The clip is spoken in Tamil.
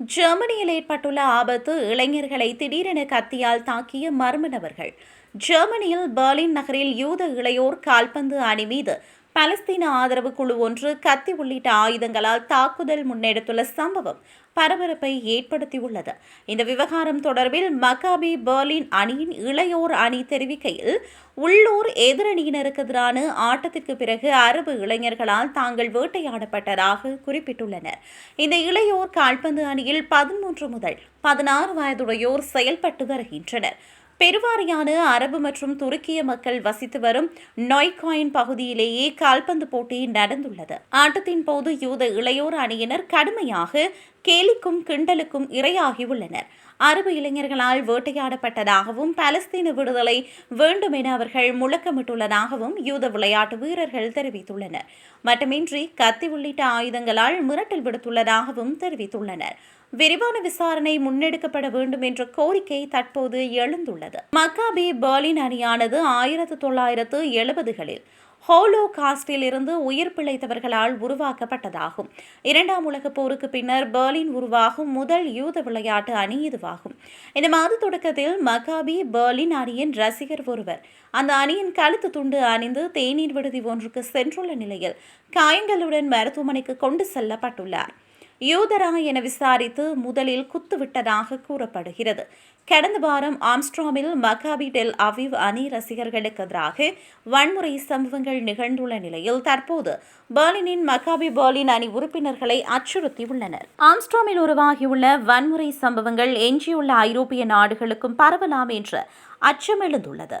ஜெர்மனியில் ஏற்பட்டுள்ள ஆபத்து இளைஞர்களை திடீரென கத்தியால் தாக்கிய மர்ம நபர்கள். ஜெர்மனியில் பெர்லின் நகரில் யூத இளையோர் கால்பந்து அணி மீது பலஸ்தீன ஆதரவு குழு ஒன்று கத்தி உள்ளிட்ட ஆயுதங்களால் தாக்குதல் முன்னெடுத்துள்ள சம்பவம் பரபரப்பை ஏற்படுத்தியுள்ளது. இந்த விவகாரம் தொடர்பில் மகாபி பெர்லின் அணியின் இளையோர் அணி தெரிவிக்கையில் உள்ளூர் எதிரணியினருக்கு எதிரான ஆட்டத்திற்கு பிறகு அரபு இளைஞர்களால் தாங்கள் வேட்டையாடப்பட்டதாக குறிப்பிட்டுள்ளனர். இந்த இளையோர் கால்பந்து அணியில் பதிமூன்று முதல் பதினாறு வயதுடையோர் செயல்பட்டு வருகின்றனர். பெருவாரியான அரபு மற்றும் துருக்கிய மக்கள் வசித்து வரும் நொய்காயின் பகுதியிலேயே கால்பந்து போட்டி நடந்துள்ளது. ஆட்டத்தின் போது யூத இளையோர் அணியினர் கடுமையாக கேலிக்கும் கிண்டலுக்கும் இரையாகியுள்ளனர். அரபு இளைஞர்களால் வேட்டையாடப்பட்டதாகவும் பாலஸ்தீன விடுதலை வேண்டும் என அவர்கள் முழக்கமிட்டுள்ளதாகவும் யூத விளையாட்டு வீரர்கள் தெரிவித்துள்ளனர். மட்டுமின்றி கத்தி உள்ளிட்ட ஆயுதங்களால் மிரட்டல் விடுத்துள்ளதாகவும் தெரிவித்துள்ளனர். விரிவான விசாரணை முன்னெடுக்கப்பட வேண்டும் என்ற கோரிக்கை தற்போது எழுந்துள்ளது. மக்காபி பெர்லின் அணியானது ஆயிரத்து தொள்ளாயிரத்து எழுபதுகளில் ஹோலோ காஸ்டில் இருந்து உயிர் பிழைத்தவர்களால் உருவாக்கப்பட்டதாகும். இரண்டாம் உலகப் போருக்கு பின்னர் பெர்லின் உருவாகும் முதல் யூத விளையாட்டு அணி இதுவாகும். இந்த மாத தொடக்கத்தில் மகாபி பெர்லின் அணியின் ரசிகர் ஒருவர். அந்த அணியின் கழுத்து துண்டு அணிந்து தேநீர் விடுதி ஒன்றுக்கு சென்றுள்ள நிலையில் காயங்களுடன் மருத்துவமனைக்கு கொண்டு செல்லப்பட்டுள்ளார். யூதரா என விசாரித்து முதலில் குத்துவிட்டதாக கூறப்படுகிறது. கடந்த வாரம் ஆம்ஸ்ட்ராமில் மகாபி டெல் அவிவ் அணி ரசிகர்களுக்கு எதிராக வன்முறை சம்பவங்கள் நிகழ்ந்துள்ள நிலையில் தற்போது பெர்லினின் மகாபி பெர்லின் அணி உறுப்பினர்களை அச்சுறுத்தியுள்ளனர் ஆம்ஸ்ட்ராமில் உருவாகியுள்ள வன்முறை சம்பவங்கள் எஞ்சியுள்ள ஐரோப்பிய நாடுகளுக்கும் பரவலாம் என்ற அச்சம் எழுந்துள்ளது.